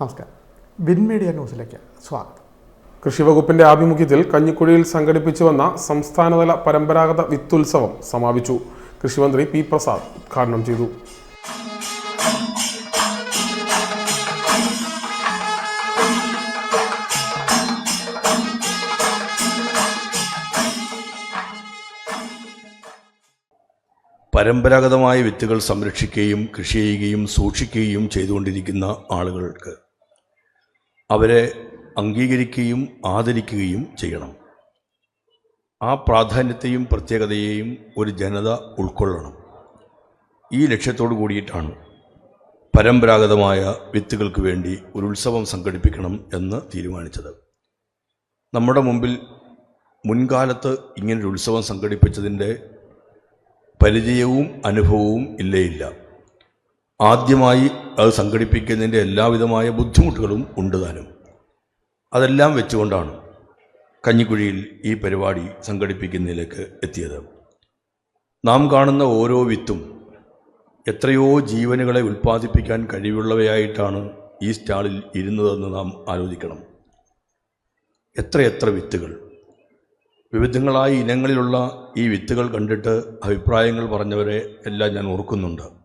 നമസ്കാരം. Win media ന്യൂസിലേക്ക് സ്വാഗതം. കൃഷിവകുപ്പിന്റെ ആഭിമുഖ്യത്തിൽ കഞ്ഞിക്കുഴിയിൽ സംഘടിപ്പിച്ചു വന്ന സംസ്ഥാനതല പരമ്പരാഗത വിത്തുത്സവം സമാപിച്ചു. കൃഷിമന്ത്രി പി പ്രസാദ് ഉദ്ഘാടനം ചെയ്തു. പരമ്പരാഗതമായ വിത്തുകൾ സംരക്ഷിക്കുകയും കൃഷി ചെയ്യുകയും സൂക്ഷിക്കുകയും ചെയ്തുകൊണ്ടിരിക്കുന്ന ആളുകൾക്ക് അവരെ അംഗീകരിക്കുകയും ആദരിക്കുകയും ചെയ്യണം. ആ പ്രാധാന്യത്തെയും പ്രത്യേകതയെയും ഒരു ജനത ഉൾക്കൊള്ളണം. ഈ ലക്ഷ്യത്തോടു കൂടിയിട്ടാണ് പരമ്പരാഗതമായ വിത്തുകൾക്ക് വേണ്ടി ഒരു ഉത്സവം സംഘടിപ്പിക്കണം എന്ന് തീരുമാനിച്ചത്. നമ്മുടെ മുമ്പിൽ മുൻകാലത്ത് ഇങ്ങനൊരു ഉത്സവം സംഘടിപ്പിച്ചതിന്റെ പരിചയവും അനുഭവവും ഇല്ലേയില്ല. ആദ്യമായി അത് സംഘടിപ്പിക്കുന്നതിന്റെ എല്ലാവിധമായ ബുദ്ധിമുട്ടുകളും ഉണ്ട് താനും. അതെല്ലാം വെച്ചുകൊണ്ടാണ് കഞ്ഞിക്കുഴിയിൽ ഈ പരിപാടി സംഘടിപ്പിക്കുന്നതിലേക്ക് എത്തിയത്. നാം കാണുന്ന ഓരോ വിത്തും എത്രയോ ജീവനുകളെ ഉൽപ്പാദിപ്പിക്കാൻ കഴിവുള്ളവയായിട്ടാണ് ഈ സ്റ്റാളിൽ ഇരുന്നതെന്ന് നാം ആലോചിക്കണം. എത്രയെത്ര വിത്തുകൾ. വിവിധങ്ങളായ ഇനങ്ങളിലുള്ള ഈ വിത്തുകൾ കണ്ടിട്ട് അഭിപ്രായങ്ങൾ പറഞ്ഞവരെ എല്ലാം ഞാൻ ഓർക്കുന്നുണ്ട്.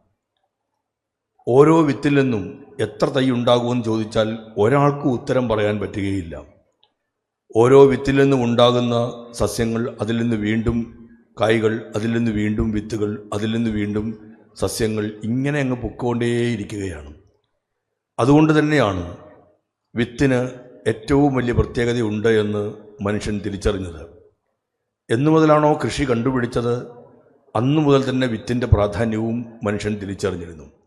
ഓരോ വിത്തിൽ നിന്നും എത്ര തൈ ഉണ്ടാകുമെന്ന് ചോദിച്ചാൽ ഒരാൾക്കും ഉത്തരം പറയാൻ പറ്റുകയില്ല. ഓരോ വിത്തിൽ നിന്നും ഉണ്ടാകുന്ന സസ്യങ്ങൾ അതിൽ നിന്ന് വീണ്ടും കായ്കൾ അതിൽ നിന്ന് വീണ്ടും വിത്തുകൾ അതിൽ നിന്ന് വീണ്ടും സസ്യങ്ങൾ ഇങ്ങനെ അങ്ങ് പൊക്കോണ്ടേയിരിക്കുകയാണ് അതുകൊണ്ട് തന്നെയാണ് വിത്തിന് ഏറ്റവും വലിയ പ്രത്യേകതയുണ്ട് എന്ന് മനുഷ്യൻ തിരിച്ചറിഞ്ഞത്. എന്നു മുതലാണോ കൃഷി കണ്ടുപിടിച്ചത്? അന്നു മുതൽ തന്നെ വിത്തിന്റെ പ്രാധാന്യവും മനുഷ്യൻ തിരിച്ചറിഞ്ഞിരുന്നു.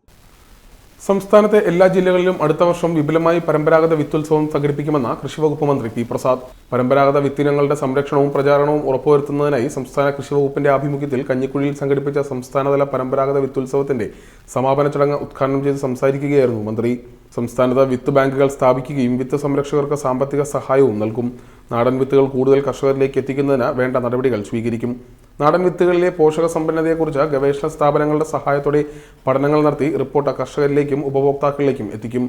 സംസ്ഥാനത്തെ എല്ലാ ജില്ലകളിലും അടുത്ത വർഷം വിപുലമായി പരമ്പരാഗത വിത്തുത്സവം സംഘടിപ്പിക്കുമെന്ന കൃഷിവകുപ്പ് മന്ത്രി പി പ്രസാദ്. പരമ്പരാഗത വിത്തിനങ്ങളുടെ സംരക്ഷണവും പ്രചാരണവും ഉറപ്പുവരുത്തുന്നതിനായി സംസ്ഥാന കൃഷിവകുപ്പിന്റെ ആഭിമുഖ്യത്തിൽ കഞ്ഞിക്കുഴിയിൽ സംഘടിപ്പിച്ച സംസ്ഥാനതല പരമ്പരാഗത വിത്തുത്സവത്തിന്റെ സമാപന ചടങ്ങ് ഉദ്ഘാടനം ചെയ്ത് സംസാരിക്കുകയായിരുന്നു മന്ത്രി. സംസ്ഥാനത്ത് വിത്ത് ബാങ്കുകൾ സ്ഥാപിക്കുകയും വിത്ത് സംരക്ഷകർക്ക് സാമ്പത്തിക സഹായവും നൽകും. നാടൻ വിത്തുകൾ കൂടുതൽ കർഷകരിലേക്ക് എത്തിക്കുന്നതിന് വേണ്ട നടപടികൾ സ്വീകരിക്കും. നാടൻ വിത്തുകളിലെ പോഷക സമ്പന്നതയെക്കുറിച്ച് ഗവേഷണ സ്ഥാപനങ്ങളുടെ സഹായത്തോടെ പഠനങ്ങൾ നടത്തി റിപ്പോർട്ട് കർഷകരിലേക്കും ഉപഭോക്താക്കളിലേക്കും എത്തിക്കും.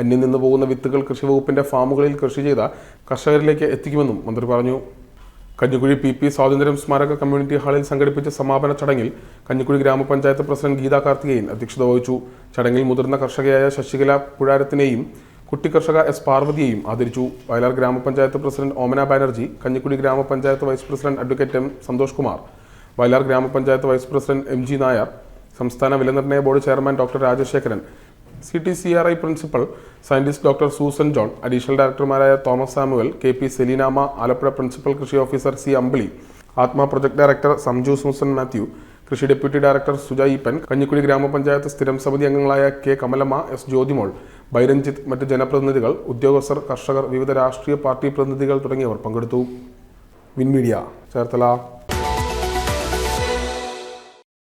അന്യം നിന്ന് പോകുന്ന വിത്തുകൾ കൃഷിവകുപ്പിന്റെ ഫാമുകളിൽ കൃഷി ചെയ്ത കർഷകരിലേക്ക് എത്തിക്കുമെന്നും മന്ത്രി പറഞ്ഞു. കഞ്ഞിക്കുഴി പി പി സ്വാതന്ത്ര്യം സ്മാരക കമ്മ്യൂണിറ്റി ഹാളിൽ സംഘടിപ്പിച്ച സമാപന ചടങ്ങിൽ കഞ്ഞിക്കുഴി ഗ്രാമപഞ്ചായത്ത് പ്രസിഡന്റ് ഗീതാ കാർത്തികേയൻ അധ്യക്ഷത വഹിച്ചു. ചടങ്ങിൽ മുതിർന്ന കർഷകയായ ശശികല പുഴാരത്തിനെയും കുട്ടി കർഷക എസ് പാർവതിയെയും ആദരിച്ചു. വയലാർ ഗ്രാമപഞ്ചായത്ത് പ്രസിഡന്റ് ഓമന ബാനർജി കഞ്ഞിക്കുടി ഗ്രാമപഞ്ചായത്ത് vice president advocate M Santhosh Kumar Vayalar ഗ്രാമപഞ്ചായത്ത് vice president M G Nair സംസ്ഥാന വിലനിർണയ board chairman doctor Rajasekharan C T C R I principal scientist doctor Susan John additional ഡയറക്ടർമാരായ Thomas Samuel K P Selinamma Alappuzha principal കൃഷി officer C Ambili ATMA project director Samju Susan Mathew കൃഷി deputy director Suja Eapen Kanjikkuzhi ഗ്രാമപഞ്ചായത്ത് സ്ഥിരം സമിതി അംഗങ്ങളായ K Kamalamma S Jyothimol ബൈരഞ്ജിത്ത് മറ്റ് ജനപ്രതിനിധികൾ ഉദ്യോഗസ്ഥർ കർഷകർ വിവിധ രാഷ്ട്രീയ പാർട്ടി പ്രതിനിധികൾ തുടങ്ങിയവർ പങ്കെടുത്തു. വിൻമീഡിയ. ചേർത്തല.